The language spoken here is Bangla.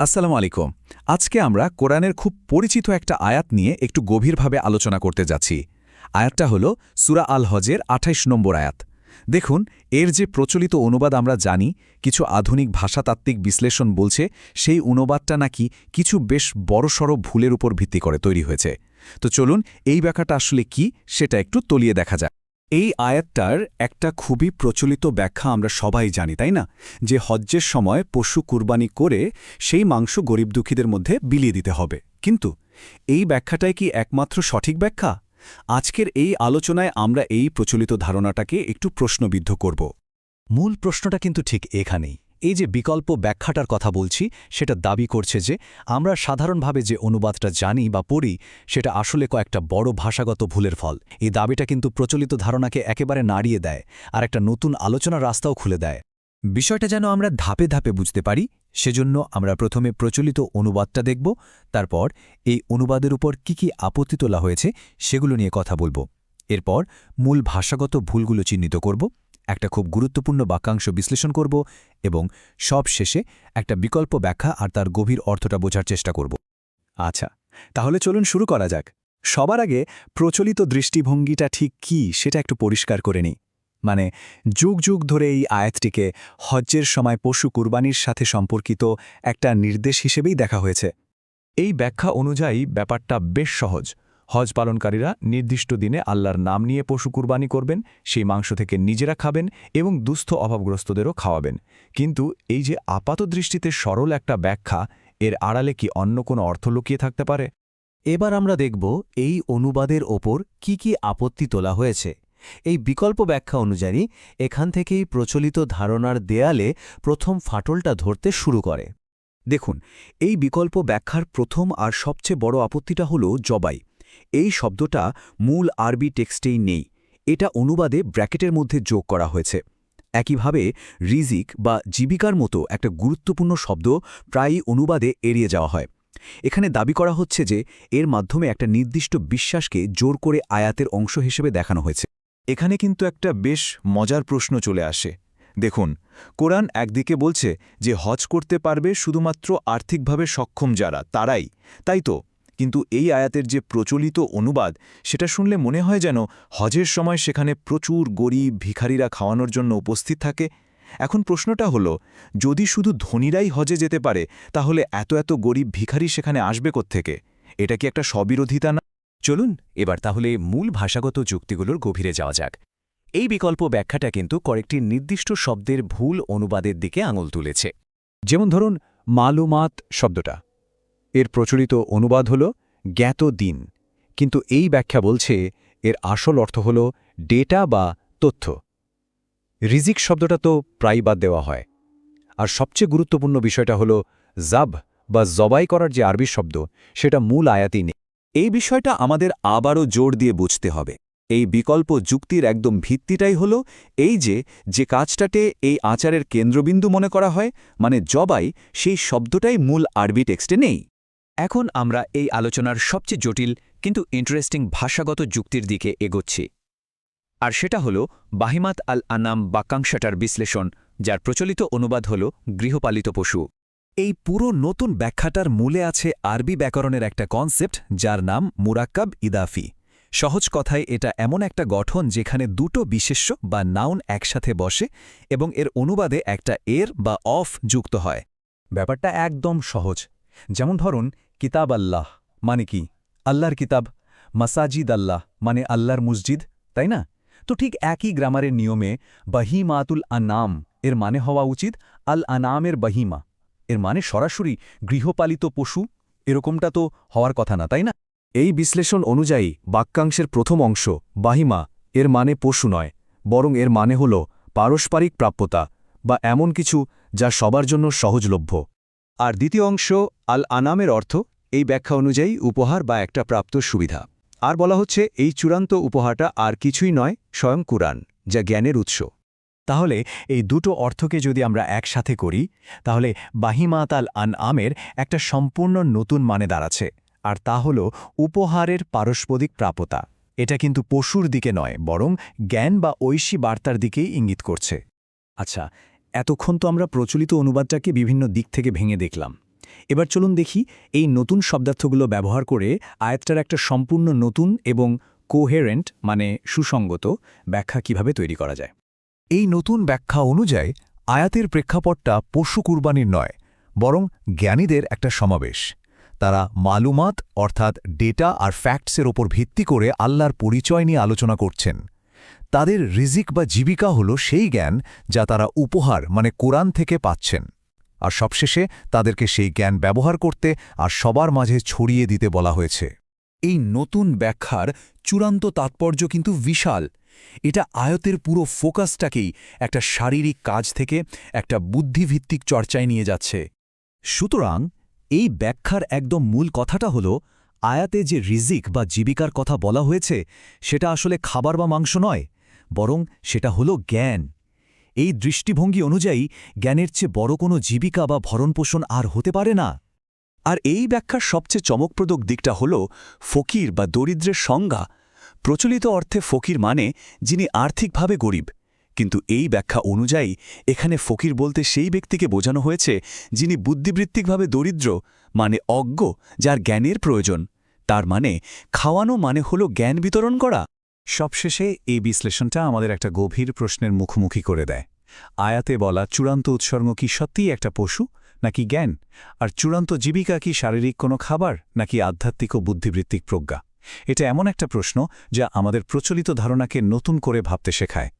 আসসালামু আলাইকুম। আজকে আমরা কোরআনের খুব পরিচিত একটা আয়াত নিয়ে একটু গভীরভাবে আলোচনা করতে যাচ্ছি। আয়াতটা হল সুরা আল হজের ২৮ নম্বর আয়াত। দেখুন, এর যে প্রচলিত অনুবাদ আমরা জানি, কিছু আধুনিক ভাষাতাত্ত্বিক বিশ্লেষণ বলছে, সেই অনুবাদটা নাকি কিছু বেশ বড়সড় ভুলের উপর ভিত্তি করে তৈরি হয়েছে। তো চলুন, এই ব্যাখ্যাটা আসলে কি, সেটা একটু তলিয়ে দেখা যাক। এই আয়াতটার একটা খুবই প্রচলিত ব্যাখ্যা আমরা সবাই জানি, তাই না? যে হজ্জের সময় পশু কুরবানি করে সেই মাংস গরিব দুঃখীদের মধ্যে বিলিয়ে দিতে হবে। কিন্তু এই ব্যাখ্যাটাই কি একমাত্র সঠিক ব্যাখ্যা? আজকের এই আলোচনায় আমরা এই প্রচলিত ধারণাটাকে একটু প্রশ্নবিদ্ধ করব। মূল প্রশ্নটা কিন্তু ঠিক এখানেই। এই যে বিকল্প ব্যাখ্যাটার কথা বলছি, সেটা দাবি করছে যে আমরা সাধারণভাবে যে অনুবাদটা জানি বা পড়ি, সেটা আসলে কয়েকটা বড় ভাষাগত ভুলের ফল। এই দাবিটা কিন্তু প্রচলিত ধারণাকে একেবারে নাড়িয়ে দেয় আর একটা নতুন আলোচনার রাস্তাও খুলে দেয়। বিষয়টা যেন আমরা ধাপে ধাপে বুঝতে পারি, সেজন্য আমরা প্রথমে প্রচলিত অনুবাদটা দেখব, তারপর এই অনুবাদের উপর কি কি আপত্তি তোলা হয়েছে, সেগুলো নিয়ে কথা বলব। এরপর মূল ভাষাগত ভুলগুলো চিহ্নিত করব। একটা খুব গুরুত্বপূর্ণ বাক্যাংশ বিশ্লেষণ করব এবং সব শেষে একটা বিকল্প ব্যাখ্যা আর তার গভীর অর্থটা বোঝার চেষ্টা করব। আচ্ছা তাহলে চলুন শুরু করা যাক। সবার আগে প্রচলিত দৃষ্টিভঙ্গিটা ঠিক কি সেটা একটু পরিষ্কার করে নিই। মানে যুগ যুগ ধরে এই আয়াতটিকে হজ্জের সময় পশু কুরবানির সাথে সম্পর্কিত একটা নির্দেশ হিসেবেই দেখা হয়েছে। এই ব্যাখ্যা অনুযায়ী ব্যাপারটা বেশ সহজ। হজ পালনকারীরা নির্দিষ্ট দিনে আল্লাহর নাম নিয়ে পশু কুরবানি করবেন, সেই মাংস থেকে নিজেরা খাবেন এবং দুস্থ অভাবগ্রস্তদেরও খাওয়াবেন। কিন্তু এই যে আপাত দৃষ্টিতে সরল একটা ব্যাখ্যা, এর আড়ালে কি অন্য কোনো অর্থ লুকিয়ে থাকতে পারে? এবার আমরা দেখব এই অনুবাদের ওপর কি কি আপত্তি তোলা হয়েছে। এই বিকল্প ব্যাখ্যা অনুযায়ী, এখান থেকেই প্রচলিত ধারণার দেয়ালে প্রথম ফাটলটা ধরতে শুরু করে। দেখুন, এই বিকল্প ব্যাখ্যার প্রথম আর সবচেয়ে বড় আপত্তিটা হল জবাই। এই শব্দটা মূল আরবি টেক্সটেই নেই। এটা অনুবাদে ব্র্যাকেটের মধ্যে যোগ করা হয়েছে। একইভাবে রিজিক বা জীবিকার মতো একটা গুরুত্বপূর্ণ শব্দ প্রায়ই অনুবাদে এড়িয়ে যাওয়া হয়। এখানে দাবি করা হচ্ছে যে এর মাধ্যমে একটা নির্দিষ্ট বিশ্বাসকে জোর করে আয়াতের অংশ হিসেবে দেখানো হয়েছে। এখানে কিন্তু একটা বেশ মজার প্রশ্ন চলে আসে। দেখুন, কোরআন একদিকে বলছে যে হজ করতে পারবে শুধুমাত্র আর্থিকভাবে সক্ষম যারা, তারাই। তাই তো? কিন্তু এই আয়াতের যে প্রচলিত অনুবাদ, সেটা শুনলে মনে হয় যেন হজের সময় সেখানে প্রচুর গরিব ভিখারিরা খাওয়ানোর জন্য উপস্থিত থাকে। এখন প্রশ্নটা হলো, যদি শুধু ধনীরাই হজে যেতে পারে, তাহলে এত এত গরিব ভিখারি সেখানে আসবে থেকে এটা কি একটা স্ববিরোধিতা না? চলুন, এবার তাহলে মূল ভাষাগত যুক্তিগুলোর গভীরে যাওয়া যাক। এই বিকল্প ব্যাখ্যাটা কিন্তু কয়েকটি নির্দিষ্ট শব্দের ভুল অনুবাদের দিকে আঙুল তুলেছে। যেমন ধরুন, মালুমাত শব্দটা। এর প্রচলিত অনুবাদ হল জ্ঞাত দিন, কিন্তু এই ব্যাখ্যা বলছে এর আসল অর্থ হল ডেটা বা তথ্য। রিজিক শব্দটা তো প্রায় বাদ দেওয়া হয়। আর সবচেয়ে গুরুত্বপূর্ণ বিষয়টা হল জাব বা জবাই করার যে আরবি শব্দ, সেটা মূল আয়াতেই নেই। এই বিষয়টা আমাদের আবারও জোর দিয়ে বুঝতে হবে। এই বিকল্প যুক্তির একদম ভিত্তিটাই হল এই যে যে কাজটাতে এই আচারের কেন্দ্রবিন্দু মনে করা হয় মানে জবাই সেই শব্দটাই মূল আরবি টেক্সটে নেই। এখন আমরা এই আলোচনার সবচেয়ে জটিল কিন্তু ইন্টারেস্টিং ভাষাগত যুক্তির দিকে এগোচ্ছি। আর সেটা হল বাহিমাত আল আনাম বাক্যাংশটার বিশ্লেষণ, যার প্রচলিত অনুবাদ হল গৃহপালিত পশু। এই পুরো নতুন ব্যাখ্যাটার মূলে আছে আরবি ব্যাকরণের একটা কনসেপ্ট যার নাম মুরাক্কাব ইদাফি। সহজ কথায় এটা এমন একটা গঠন যেখানে দুটো বিশেষ্য বা নাউন একসাথে বসে এবং এর অনুবাদে একটা এর বা অফ যুক্ত হয়। ব্যাপারটা একদম সহজ। যেমন ধরুন কিতাব আল্লাহ মানে কি? আল্লাহর কিতাব, মাসাজিদ আল্লাহ মানে আল্লাহর মসজিদ, তাই না? তো ঠিক একই গ্রামারের নিয়মে বাহিমাতুল আনাম, এর মানে হওয়া উচিত আল আনামের বাহিমা। এর মানে সরাসরি গৃহপালিত পশু, এরকমটা তো হওয়ার কথা না, তাই না? এই বিশ্লেষণ অনুযায়ী বাক্যাংশের প্রথম অংশ, বাহিমা, এর মানে পশু নয়, বরং এর মানে হল পারস্পরিক প্রাপ্যতা বা এমন কিছু যা সবার জন্য সহজলভ্য। আর দ্বিতীয় অংশ আল আনামের অর্থ এই ব্যাখ্যা অনুযায়ী উপহার বা একটা প্রাপ্ত সুবিধা। আর বলা হচ্ছে, এই চূড়ান্ত উপহারটা আর কিছুই নয়, স্বয়ং কুরআন, যা জ্ঞানের উৎস। তাহলে, এই দুটো অর্থকে যদি আমরা একসাথে করি, তাহলে বাহিমাত আল আন আমের একটা সম্পূর্ণ নতুন মানে দাঁড়াচ্ছে, আর তা হল উপহারের পারস্পরিক প্রাপতা এটা কিন্তু পশুর দিকে নয়, বরং জ্ঞান বা ঐশী বার্তার দিকেই ইঙ্গিত করছে। আচ্ছা এতক্ষণ তো আমরা প্রচলিত অনুবাদটাকে বিভিন্ন দিক থেকে ভেঙে দেখলাম। এবার চলুন দেখি এই নতুন শব্দার্থগুলো ব্যবহার করে আয়াতটার একটা সম্পূর্ণ নতুন এবং কোহেরেন্ট মানে সুসঙ্গত ব্যাখ্যা কীভাবে তৈরি করা যায়। এই নতুন ব্যাখ্যা অনুযায়ী আয়াতের প্রেক্ষাপটটা পশু কুরবানির নয়, বরং জ্ঞানীদের একটা সমাবেশ। তারা মালুমাত, অর্থাৎ ডেটা আর ফ্যাক্টসের ওপর ভিত্তি করে আল্লাহর পরিচয় নিয়ে আলোচনা করছেন। তাদের রিজিক বা জীবিকা হল সেই জ্ঞান যা তারা উপহার মানে কোরআন থেকে পাচ্ছেন। আর সবশেষে তাদেরকে সেই জ্ঞান ব্যবহার করতে আর সবার মাঝে ছড়িয়ে দিতে বলা হয়েছে। এই নতুন ব্যাখ্যার চূড়ান্ত তাৎপর্য কিন্তু বিশাল। এটা আয়তের পুরো ফোকাসটাকেই একটা শারীরিক কাজ থেকে একটা বুদ্ধিভিত্তিক চর্চায় নিয়ে যাচ্ছে। সুতরাং এই ব্যাখ্যার একদম মূল কথাটা হল, আয়াতে যে রিজিক বা জীবিকার কথা বলা হয়েছে, সেটা আসলে খাবার বা মাংস নয়, বরং সেটা হল জ্ঞান। এই দৃষ্টিভঙ্গি অনুযায়ী জ্ঞানের চেয়ে বড় কোনো জীবিকা বা ভরণপোষণ আর হতে পারে না। আর এই ব্যাখ্যার সবচেয়ে চমকপ্রদক দিকটা হল ফকির বা দরিদ্রের সংজ্ঞা। প্রচলিত অর্থে ফকির মানে যিনি আর্থিকভাবে গরিব। কিন্তু এই ব্যাখ্যা অনুযায়ী এখানে ফকির বলতে সেই ব্যক্তিকে বোঝানো হয়েছে যিনি বুদ্ধিবৃত্তিকভাবে দরিদ্র মানে অজ্ঞ, যার জ্ঞানের প্রয়োজন। তার মানে খাওয়ানো মানে হল জ্ঞান বিতরণ করা। সবশেষে এই বিশ্লেষণটা আমাদের একটা গভীর প্রশ্নের মুখোমুখি করে দেয়। আয়াতে বলা চূড়ান্ত উৎসর্গ কি সত্যিই একটা পশু, নাকি জ্ঞান? আর চূড়ান্ত জীবিকা কি শারীরিক কোনো খাবার, নাকি আধ্যাত্মিক ও বুদ্ধিবৃত্তিক প্রজ্ঞা? এটা এমন একটা প্রশ্ন যা আমাদের প্রচলিত ধারণাকে নতুন করে ভাবতে শেখায়।